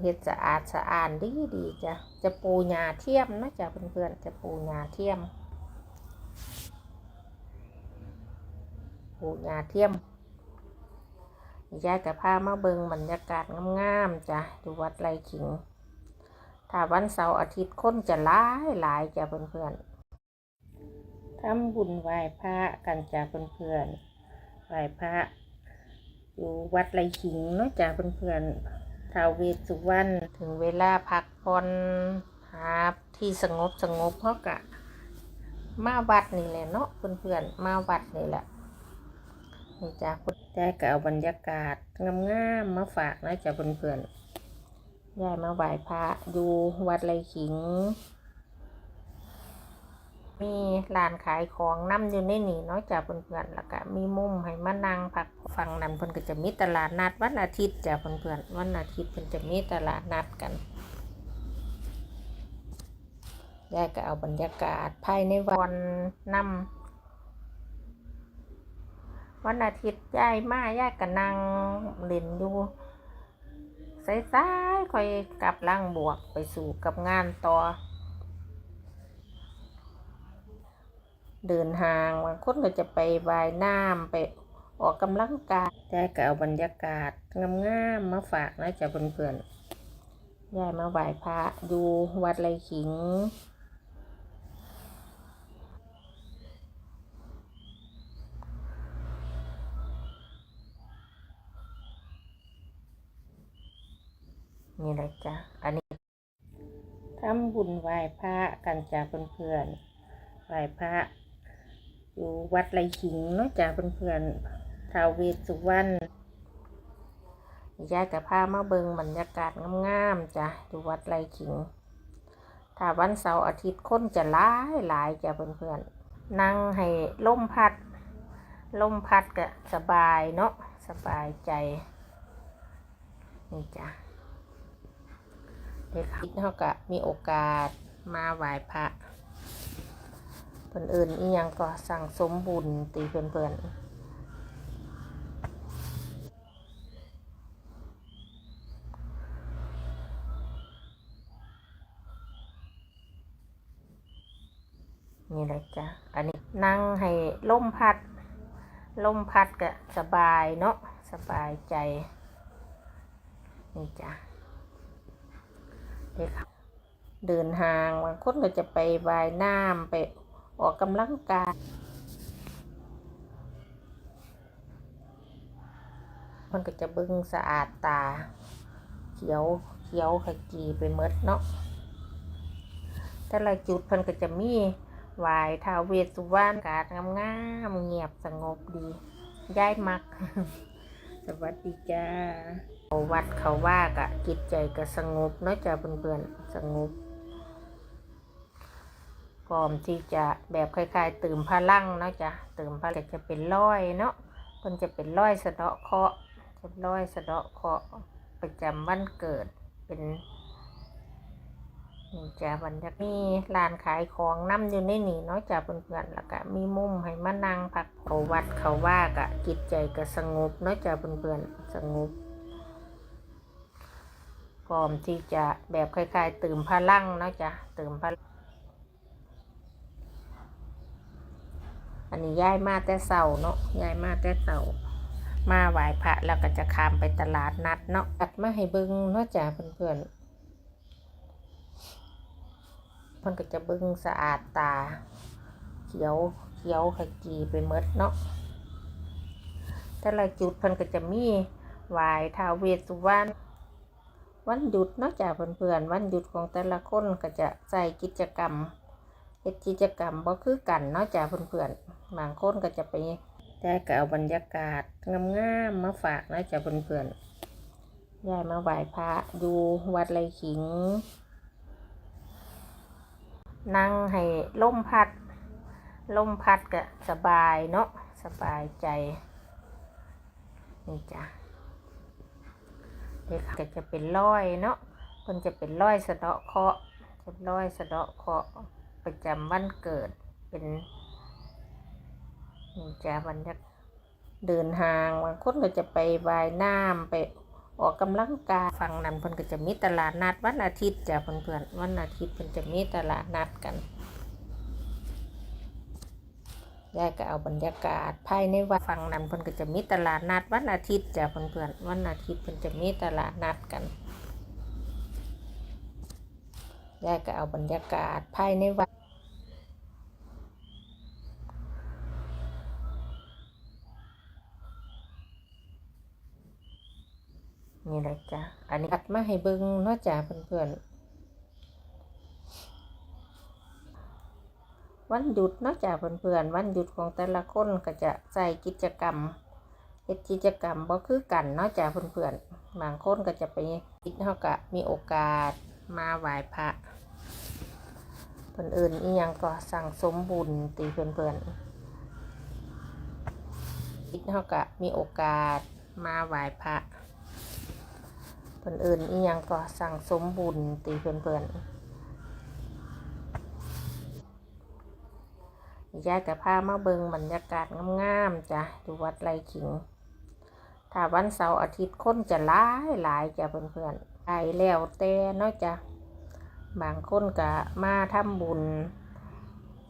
เฮ็ดสะอาดสะอาดดีดีจ้ะจะปูหญ้าเทียมนะจ้ะเพื่อนๆจะปูหญ้าเทียม ปูหญ้าเทียมยายกับพามาเบิงบรรยากาศงามๆจ้ะอยู่วัดไรขิง ถ้าวันเสาร์อาทิตย์คนจะหลายหลายจ้ะเพื่อนๆทำบุญไหว้พระกันจ้ะเพื่อนๆไหว้พระอยู่วัดไรขิงเนาะจ้ะเพื่อนๆ ท้าวเวสสุวรรณถึงเวลาพักผ่อนหาที่สงบสงบเพราะกะ มาวัดนี่แหละเนาะเพื่อนๆมาวัดนี่แหละนี่จ้าคุณยายก็เอาบรรยากาศงามๆมาฝากนะจ้าเพื่อนๆยายมาไหว้พระอยู่วัดไรขิง มีร้านขายของน้ำอยู่ในนี่เนาะจ้าเพื่อนๆแล้วก็มีมุมให้มานั่งพักฟังนั่นเพิ่นก็จะมีตลาดนัดวันอาทิตย์จ้าเพื่อนๆวันอาทิตย์เพิ่นจะมีตลาดนัดกันยายก็เอาบรรยากาศภายในวันนำวันอาทิตย์ยายมายายก็นั่งเล่นอยู่สายๆคอยกลับล่างบวกไปสู่กับงานต่อ เดินห่างบางคนก็จะไปว่ายน้ำไปออกกำลังกายยายก็เอาบรรยากาศงามๆมาฝากนะจ๊ะเพื่อนๆยายมาไหว้พระอยู่วัดไรขิงนี่แหละจ้ะ อันนี้ทำบุญไหว้พระกันจ้ะเพื่อนๆไหว้พระ อยู่วัดไรขิงเนาะจ้ะเพื่อนๆท้าวเวสสุวรรณยายกับพามาเบิงบรรยากาศงามๆจ้ะอยู่วัดไรขิง ถ้าวันเสาร์อาทิตย์คนจะหลายหลายจ้ะเพื่อนๆ นั่งให้ลมพัดลมพัดก็สบายเนาะสบายใจ นี่จ้ะเด็กคิดเขาก็มีโอกาสมาไหว้พระ เพื่อนอื่นอียังก็สั่งสมบุญตีเพื่อนๆนี่แหละจ้ะ อันนี้นั่งให้ลมพัดลมพัดก็สบายเนาะสบายใจ นี่จ้ะเด็กเดินห่างบางคนก็จะไปวายน้ำไป ออกกำลังกายมันก็จะเบึงสะอาดตา เขียวเขียวขจีไปหมดเนาะแต่ละจุดเพิ่นก็จะมีวายท้าวเวสุวรรณกาศงามๆเงียบสงบดีย้ายมัก สวัสดีจ้าวัดเขาว่ากะจิตใจก็สงบเนาะจ้ะเพื่อนๆสงบ พร้อมที่จะแบบคล้ายๆเตื่มพลังเนาะจ้ะเตื่มพลังจะเป็นร้อยเนาะมันจะเป็นร้อยสะเดาะเคาะห์จะร้อยสะเดาะเคาะประจำวันเกิดเป็นนี่จ้ะบรรยากาศมีร้านขายของน้ำอยู่ในนี่เนาะจ้ะเพื่อนๆแล้วก็มีมุมให้มานั่งพักเขาวัดเขาว่ากะจิตใจก็สงบเนาะจ้ะเพื่อนๆสงบพร้อมที่จะแบบคล้ายๆเตื่มพลังเนาะจ้ะเตื่มพลัง อันนี้ย้ายมาแต่เสาเนาะย้ายมาแต่เสามาไหว้พระแล้วก็จะข้ามไปตลาดนัดเนาะอัดมาให้เบิ้งเนาะจ้ะเพื่อนๆเพิ่นก็จะเบิ้งสะอาดตา เขียวเขียวขจีไปหมดเนาะแต่ละจุดเพิ่นก็จะมีไหว้ท้าวเวสสุวรรณวันหยุดเนอกจากเพื่อนๆวันหยุดของแต่ละคนก็จะใส่กิจกรรม ฮ็ดกิจกรรมบ่คือกันเนอกจากเพื่อนๆบางคนก็จะไปแต่ก็เอาบรรยากาศงามๆมาฝากเนอกจากเพื่อนๆยายมาไหว้พระอยู่วัดไรขิง นั่งให้ลมพัดลมพัดก็สบายเนาะสบายใจนี่จ้ะเด็กก็จะเป็นร้อยเนาะมันจะเป็นร้อยสะเดาะเคาะเป็นร้อยสะเดาะเคาะ ประจำวันเกิดเป็นนี่จ้ะบรรยากาศเดินห่างบางคนก็จะไปว่ายน้ำไปออกกำลังกายฝั่งนั้นเพิ่นก็จะมีตลาดนัดวันอาทิตย์จ้ะเพื่อนๆวันอาทิตย์เพิ่นจะมีตลาดนัดกันยายก็เอาบรรยากาศภายในวัดฝั่งนั้นเพิ่นก็จะมีตลาดนัดวันอาทิตย์จ้ะเพื่อนๆวันอาทิตย์เพิ่นจะมีตลาดนัดกันยายก็เอาบรรยากาศภายในวัด นี่แหละจ้ะอันนี้อัดมาให้เบิ่งเนาะจ้ะเพื่อนๆ วันหยุดเนาะจ้ะเพื่อนๆ วันหยุดของแต่ละคนก็จะใส่กิจกรรมเฮ็ดกิจกรรมบ่คือกันเนาะจ้ะเพื่อนๆ บางคนก็จะไปคิดเฮาก็มีโอกาสมาไหว้พระเพิ่อนเอื่นอีหยังก็สั่งสมบุญตีเพื่อนๆคิดเฮาก็มีโอกาสมาไหว้พระ พื่อนอื่นอีหยังก็สั่งสมบุญตีเพื่อนเพื่อนๆยายกับพามาเบิงบรรยากาศงามๆจ้ะอยู่วัดไรขิง ถ้าวันเสาร์อาทิตย์คนจะหลายหลายจ้ะเพื่อนเพื่อนๆไปแล้วแต่เนาะจ้ะบางคนก็มาทำบุญ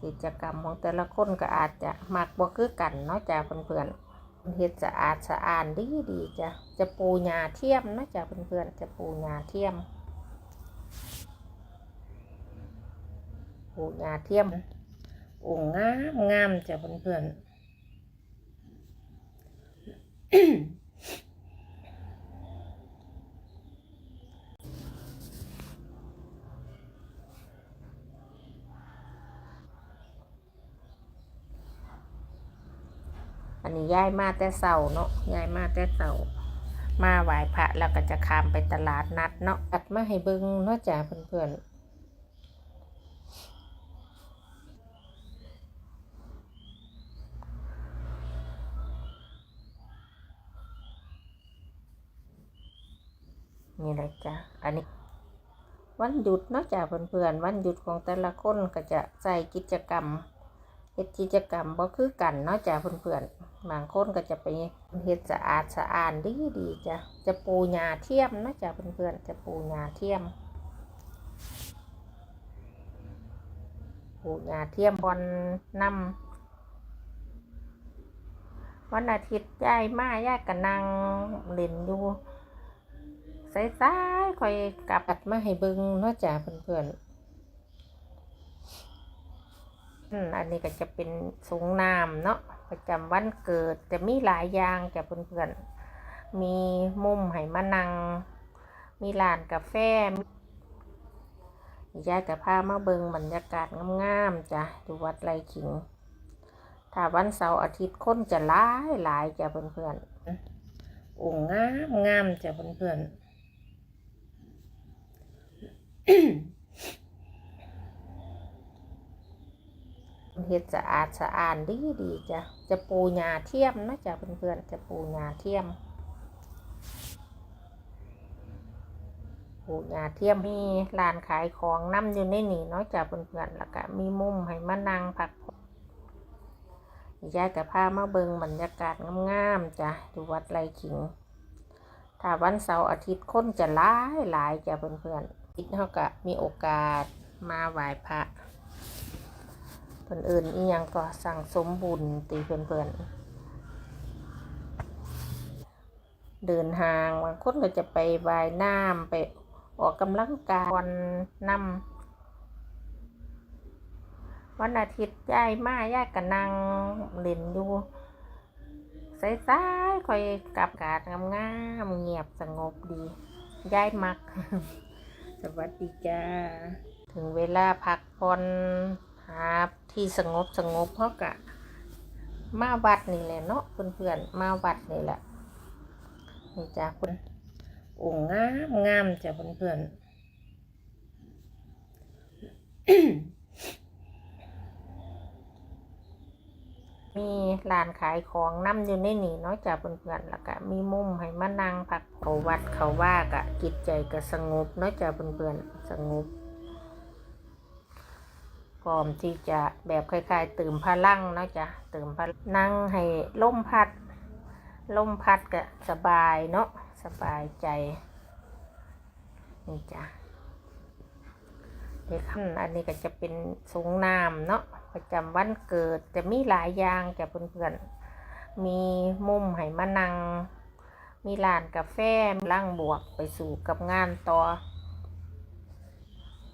กิจกรรมของแต่ละคนก็อาจจะมักบ่คือกันเนาะจ้ะเพื่อนเพื่อนๆ เฮ็ดสะอาดสะอานดีดีจ้ะจะปูหญ้าเทียมนะจ้ะเพื่อนๆจะปูหญ้าเทียม ปูหญ้าเทียมองงามงามจ้ะเพื่อนๆ อันนี้ย้ายมาแต่เสาเนาะย้ายมาแต่เสามาไหว้พระแล้วก็จะข้ามไปตลาดนัดเนาะอัดมาให้เบิ่งเนาะจ้ะเพื่อนๆนี่แหละจ้ะ อันนี้ วันหยุดเนอกจากเพื่อนๆ วันหยุดของแต่ละคนก็จะใส่กิจกรรม เฮ็ดกิจกรรมบ่คือกันเนอกจากเพื่อนๆบางคนก็จะไปเฮ็ดสะอาดสะอานดีดีๆจ้ะจะปูหญ้าเทียมเนอกจากเพื่อนๆจะปูหญ้าเทียม ปูหญ้าเทียมบอลนำวันอาทิตย์ย้ายมาย้ายก็นั่งเล่นอยู่สายๆคอยกลับอัดมาให้เบิ่งเนาะจ้ะเพื่อนๆ อันนี้ก็จะเป็นสูงน้ำเนาะประจำวันเกิดจะมีหลายอย่างจะเพื่อนๆมีมุมให้มานัง มีร้านกาแฟยายกับพามาเบิงบรรยากาศงามๆจ้ะอยู่วัดไรขิง ถ้าวันเสาร์อาทิตย์คนจะหลายหลายจ้ะเพื่อนๆองค์งามงามจ้ะเพื่อนๆ เฮ็ดสะอาดสะอานดีดีๆจ้ะจะปูหญ้าเทียมนะจ้ะเพื่อนๆจะปูหญ้าเทียม ปูหญ้าเทียมมีร้านขายของนํอยู่ในนี่เนาะจ้ะเพื่อนๆแล้วก็มีมุมให้มานั่งพักผ่อนยายกับพามาเบิงบรรยากาศงามๆจ้ะอยู่วัดไรขิง ถ้าวันเสาร์อาทิตย์คนจะหลายหลายจ้ะเพื่อนๆคิดเฮาก็มีโอกาสมาไหว้พระ เพิ่นเอื่นอีหยังก็สั่งสมบุญตีเพื่อนเดินทางบางคนก็จะไปว่ายน้ำไปออกกำลังกายวันนำวันอาทิตย์ย้ายมาย้ายก็นั่งเล่นอยู่สายๆคอยกลับกาดงามเงียบสงบดีย้ายมัก สวัสดีจ้า ถึงเวลาพักผ่อนหา ที่สงบสงบเขากะมาวัดนี่แหละเนาะเพื่อนๆมาวัดนี่แหละนี่จ้าคุณองค์งามงามจ้ะเพื่อนๆมีร้านขายของนํอยู่ในนี่เนาะจ้ะเพื่อนๆแล้วก็มีมุมให้มานั่งพักเขาวัดเขาว่ากะจิตใจก็สงบเนาะจ้ะเพื่อนๆสงบ ร้อมที่จะแบบคล้ายๆ ตื่มพลังเนาะจ้ะตื่มพลังนั่งให้ลมพัดลมพัดก็สบายเนาะสบายใจนี่จ้ะเด็กขั้นอันนี้ก็จะเป็นสูงน้ำเนาะประจำวันเกิดจะมีหลายอย่างจ้ะเพื่อนๆมีมุมให้มานั่งมีร้านกาแฟล่างบวกไปสู่กับงานต่อ